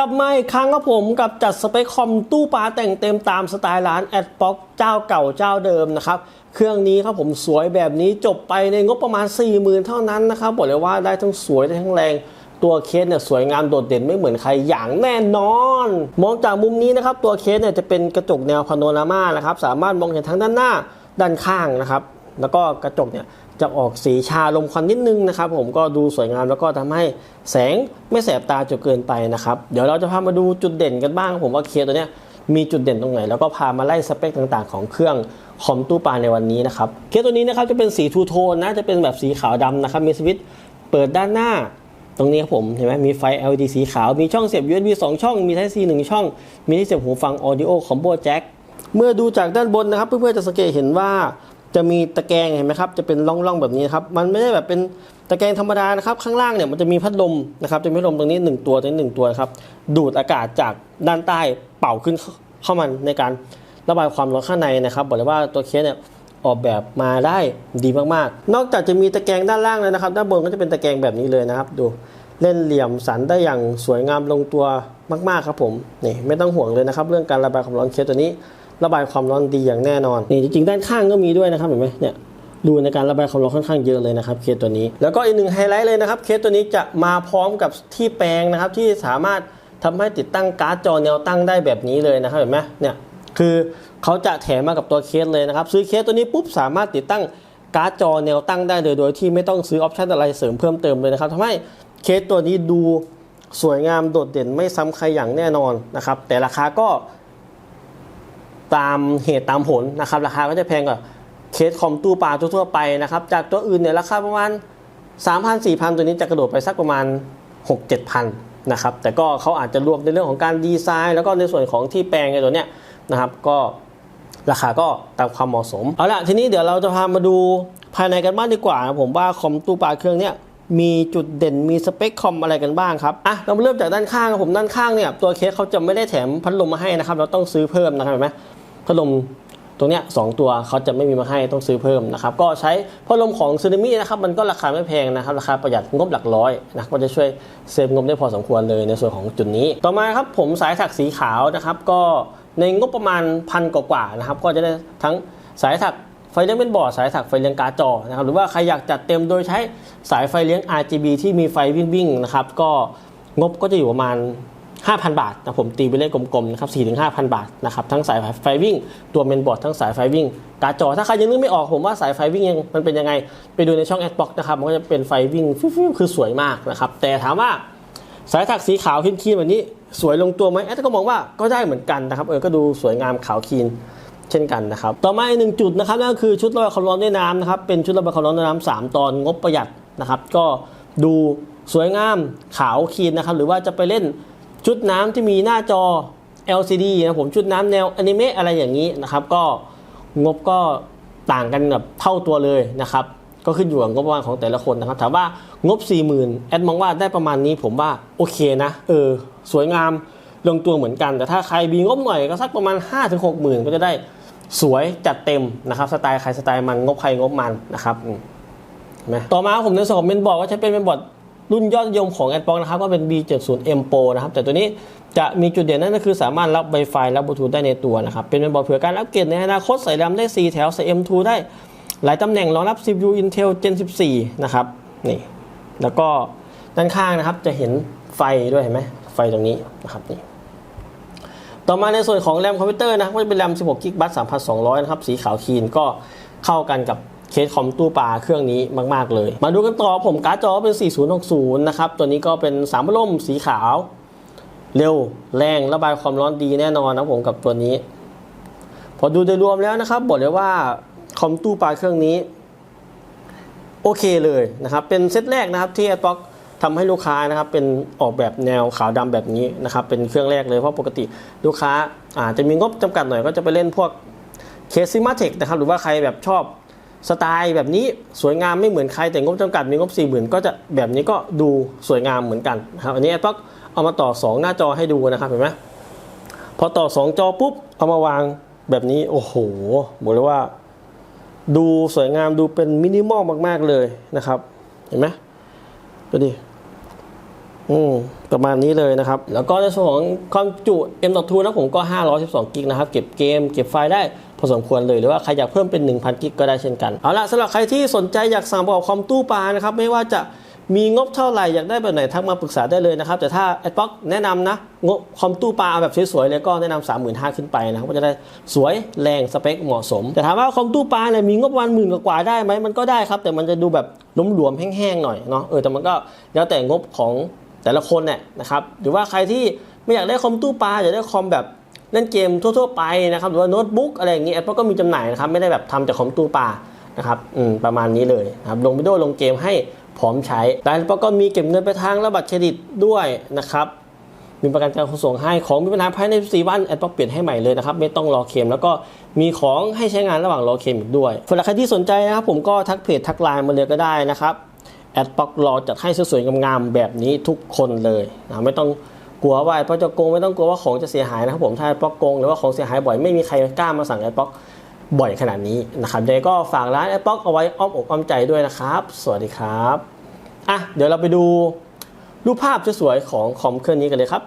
ลับมาอีกครั้งครับผมกับจัดสเปคคอมตู้ปลาแต่งเต็มตามสไตล์ร้านแอดบ็อกเจ้าเก่าเจ้าเดิมนะครับ เครื่องนี้ครับผมสวยแบบนี้จบไปในงบประมาณ 40,000 เท่านั้นนะครับบอกเลยว่าได้ทั้งสวยได้ทั้งแรงตัวเคสเนี่ยสวยงามโดดเด่นไม่เหมือนใครอย่างแน่นอน มองจากมุมนี้นะครับตัวเคสเนี่ยจะเป็นกระจกแนวพาโนรามานะครับสามารถมองเห็นทั้งด้านหน้าด้านข้างนะครับแล้วก็กระจกเนี่ย จะออกสีชาลมควันนิดนึงนะครับ ผมก็ดูสวยงามแล้วก็ทำให้แสงไม่แสบตาจนเกินไปนะครับ เดี๋ยวเราจะพามาดูจุดเด่นกันบ้าง ผมว่าเคสตัวเนี้ยมีจุดเด่นตรงไหน แล้วก็พามาไล่สเปคต่างๆ ของเครื่องคอมตู้ปลาในวันนี้นะครับเคสตัวนี้นะครับจะเป็นสีทูโทนนะจะเป็นแบบสีขาวดำนะครับมีสวิตช์เปิดด้านหน้าตรงนี้ครับผมเห็นไหมมีไฟ LED สีขาว มีช่องเสียบ USB 2 ช่อง มี Type C 1 ช่อง มีที่เสียบหูฟัง Audio Combo Jack เมื่อดูจากด้านบนนะครับ เพื่อนๆจะสังเกตเห็นว่า จะมีตะแกรงเห็นไหมครับ จะเป็นร่องๆแบบนี้ครับ มันไม่ได้แบบเป็นตะแกรงธรรมดานะครับ ข้างล่างเนี่ยมันจะมีพัดลมนะครับจะมีพัดลมตรงนี้ 1 ตัวตรงนี้หนึ่งตัวครับ ดูดอากาศจากด้านใต้เป่าขึ้นเข้ามาในการระบายความร้อนข้างในนะครับ บอกเลยว่าตัวเคสเนี่ยออกแบบมาได้ดีมากๆ นอกจากจะมีตะแกรงด้านล่างเลยนะครับ ด้านบนก็จะเป็นตะแกรงแบบนี้เลยนะครับ ดูเล่นเหลี่ยมสันได้อย่างสวยงามลงตัวมาก ๆ ครับผมนี่ไม่ต้องห่วงเลยนะครับ เรื่องการระบายความร้อนเคสตัวนี้ ระบายความร้อนดีอย่างแน่นอนนี่จริงๆด้านข้างก็มีด้วยนะครับเห็นไหมเนี่ยดูในการระบายความร้อนค่อนข้างเยอะเลยนะครับเคสตัวนี้ แล้วก็อีกหนึ่งไฮไลท์เลยนะครับเคสตัวนี้จะมาพร้อมกับที่แปลงนะครับที่สามารถทำให้ติดตั้งการ์ดจอแนวตั้งได้แบบนี้เลยนะครับเห็นไหมเนี่ยคือเขาจะแถมมากับตัวเคสเลยนะครับซื้อเคสตัวนี้ปุ๊บสามารถติดตั้งการ์ดจอแนวตั้งได้เลยโดยที่ไม่ต้องซื้อออปชันอะไรเสริมเพิ่มเติมเลยนะครับทำให้เคสตัวนี้ดูสวยงามโดดเด่นไม่ซ้ำใครอย่างแน่นอนนะครับแต่ราคาก็ ตามเหตุตามผลนะครับ ราคาก็จะแพงกว่าเคสคอมตู้ปลาทั่วไปนะครับ จากตัวอื่นเนี่ยราคาประมาณ 3,000 4,000 ตัวนี้จะกระโดดไปสักประมาณ 6-7,000นะครับแต่ก็เขาอาจจะรวมในเรื่องของการดีไซน์ แล้วก็ในส่วนของที่แปลงในตัวเนี้ยนะครับก็ราคาก็ตามความเหมาะสม เอาละทีนี้เดี๋ยวเราจะพามาดูภายในกันบ้างดีกว่าผมว่าคอมตู้ปลาเครื่องเนี้ยมีจุดเด่นมีสเปคคอมอะไรกันบ้างครับอะเรามาเริ่มจากด้านข้างครับผมด้านข้างเนี่ยตัวเคสเขาจะไม่ได้แถมพัดลมมาให้นะครับ เราต้องซื้อเพิ่มนะครับเห็นไหม พัดลมตรงเนี้ยสองตัวเขาจะไม่มีมาให้ต้องซื้อเพิ่มนะครับก็ใช้พัดลมของซูนิมินะครับมันก็ราคาไม่แพงนะครับราคาประหยัดงบหลักร้อยนะก็จะช่วยเซฟงบได้พอสมควรเลยในส่วนของจุดนี้ ต่อมาครับผมสายถักสีขาวนะครับก็ในงบประมาณพันกว่าๆนะครับก็จะได้ทั้งสายถักไฟเลี้ยงเป็นบอร์ดสายถักไฟเลี้ยงการ์ดจอนะครับหรือว่าใครอยากจัดเต็มโดยใช้สายไฟเลี้ยง RGB ที่มีไฟวิ่งๆนะครับก็งบก็จะอยู่ประมาณ 5,000 บาทนะผมตีไปเลขกลมๆนะครับ4ถึง5,000 บาทนะครับทั้งสายไฟวิ่ง ตัวเมนบอร์ดทั้งสายไฟวิ่งการ์ดจอถ้าใครยังนึกไม่ออกผมว่าสายไฟวิ่งยังมันเป็นยังไง ไปดูในช่องแอดบ็อกนะครับมันก็จะเป็นไฟวิ่งฟิวๆคือสวยมากนะครับแต่ถามว่าสายถักสีขาวคลีนๆแบบนี้สวยลงตัวไหมแอดก็มองว่าก็ได้เหมือนกันนะครับเออก็ดูสวยงามขาวคลีนเช่นกันนะครับต่อมาอีกหนึ่งจุดนะครับนั่นก็คือชุดระบายความร้อนด้วยน้ำนะครับเป็นชุดระบายความร้อนด้วยน้ำสามตอนงบประหยัดนะครับก็ดูสวยงามขาวคลีนนะครับหรือว่าจะไปเล่น ชุดน้ำที่มีหน้าจอ LCD นะผมชุดน้ำแนวอนิเมะอะไรอย่างนี้นะครับ ก็งบก็ต่างกันแบบเท่าตัวเลยนะครับ ก็ขึ้นอยู่กับงบประมาณของแต่ละคนนะครับ ถามว่างบ 40,000แอดมองว่าได้ประมาณนี้ผมว่าโอเคนะเออสวยงามลงตัวเหมือนกัน แต่ถ้าใครมีงบหน่อยก็สักประมาณ 5-60,000ก็จะได้สวยจัดเต็มนะครับสไตล์ใครสไตล์มันงบใครงบมันนะครับต่อมาผมในส่วนของเมนบอร์ดก็ใช้เป็นเมนบอร์ด รุ่นยอดนิยมของแอดบ็อกนะครับก็เป็น B70M Pro นะครับแต่ตัวนี้จะมีจุดเด่นนั่นก็คือสามารถรับ Wi-Fi รับบลูทูธได้ในตัวนะครับ เป็นเมนบอร์ดเผื่อการอัปเกรดในอนาคตใส่แรมได้ 4 แถวใส่ M2 ได้ หลายตำแหน่งรองรับ CPU Intel Gen 14 นะครับนี่แล้วก็ด้านข้างนะครับจะเห็นไฟด้วยเห็นไหมไฟตรงนี้นะครับนี่ต่อมาในส่วนของแรมคอมพิวเตอร์นะครับก็จะเป็นแรม 16 กิกบัต3,200 นะครับ สีขาวคีนก็เข้ากันกับ เคสคอมตู้ปลาเครื่องนี้มาก ๆ เลย มาดูกันต่อผมการ์ดจอเป็น 4060 นะครับ ตัวนี้ก็เป็น3พัดลมสีขาว เร็วแรงระบายความร้อนดีแน่นอนนะผมกับตัวนี้ พอดูโดยรวมแล้วนะครับ บอกเลยว่าคอมตู้ปลาเครื่องนี้ โอเคเลยนะครับ เป็นเซตแรกนะครับที่ a อ b o x ทำให้ลูกค้านะครับเป็นออกแบบแนวขาวดำแบบนี้นะครับ เป็นเครื่องแรกเลยเพราะปกติลูกค้าอาจจะมีงบจำกัดหน่อยก็จะไปเล่นพวกเคสซิมาเทคนะครับ หรือว่าใครแบบชอบ สไตล์แบบนี้สวยงามไม่เหมือนใครแต่งบจำกัดมีงบ4 0,000ก็จะแบบนี้ก็ดูสวยงามเหมือนกันครับอันนี้ a อ b o x เอามาต่อ 2 หน้าจอให้ดูนะครับเห็นไหมพอต่อ 2 จอปุ๊บเอามาวางแบบนี้โอ้โหบอกเลยว่า ดูสวยงามดูเป็นมินิมอลมาก ๆเลยนะครับ เห็นไหมดูดิอืมประมาณนี้เลยนะครับ แล้วก็ในส่วนของความจุ M.2 นะผมก็ 512 กิกนะครับ เก็บเกม เก็บไฟล์ได้ พอสมควรเลยหรือว่าใครอยากเพิ่มเป็น 1,000 กิกก็ได้เช่นกันเอาล่ะสำหรับใครที่สนใจอยากสั่งประกอบคอมตู้ปลานะครับไม่ว่าจะมีงบเท่าไหร่อยากได้แบบไหนทักมาปรึกษาได้เลยนะครับ แต่ถ้า a d b l o c k แนะนำนะงบคอมตู้ปลาเอาแบบสวยๆเลยก็แนะนำ35,000ขึ้นไปนะครับก็จะได้สวยแรงสเปคเหมาะสม แต่ถามว่าคอมตู้ปลาเนี่ยมีงบประมาณหมื่นกว่าได้ไหมมันก็ได้ครับ แต่มันจะดูแบบหลวมๆแห้งๆหน่อยเนาะเออแต่มันก็แล้วแต่งบของแต่ละคนเนี่ยนะครับหรือว่าใครที่ไม่อยากได้คอมตู้ปลาอยากได้คอมแบบ เล่นเกมทั่วๆไปนะครับหรือว่าโน้ตบุ๊กอะไรอย่างนี้แอปก็มีจำหน่ายนะครับไม่ได้แบบทำจากคอมตู้ปลานะครับอืมประมาณนี้เลยนะครับลงวิดีโอลงเกมให้พร้อมใช้แต่แอปก็มีเก็บเงินไปทางและบัตรเครดิตด้วยนะครับมีประกันการขนส่งให้ของมีปัญหาภายใน4วันแอปเปลี่ยนให้ใหม่เลยนะครับ ไม่ต้องรอเคมแล้วก็มีของให้ใช้งานระหว่างรอเคมอีกด้วยสำหรับใครที่สนใจนะครับ ผมก็ทักเพจทักไลน์มาเลยก็ได้นะครับแอดบ็อกรอจัดให้สวยๆงามๆแบบนี้ทุกคนเลยนะไม่ต้อง กลัวว่าพอดบ็อกจะโกงไม่ต้องกลัวว่าของจะเสียหายนะครับผมถ้าแอดบ็อกโกงหรือว่าของเสียหายบ่อยไม่มีใครกล้ามาสั่งไอ้ป๊อกบ่อยขนาดนี้นะครับยังไงก็ฝากร้านไอ้ป๊อกเอาไว้อ้อมอกอ้อมใจด้วยนะครับ สวัสดีครับอะเดี๋ยวเราไปดูรูปภาพสวยๆของคอมเครื่องนี้กันเลยครับ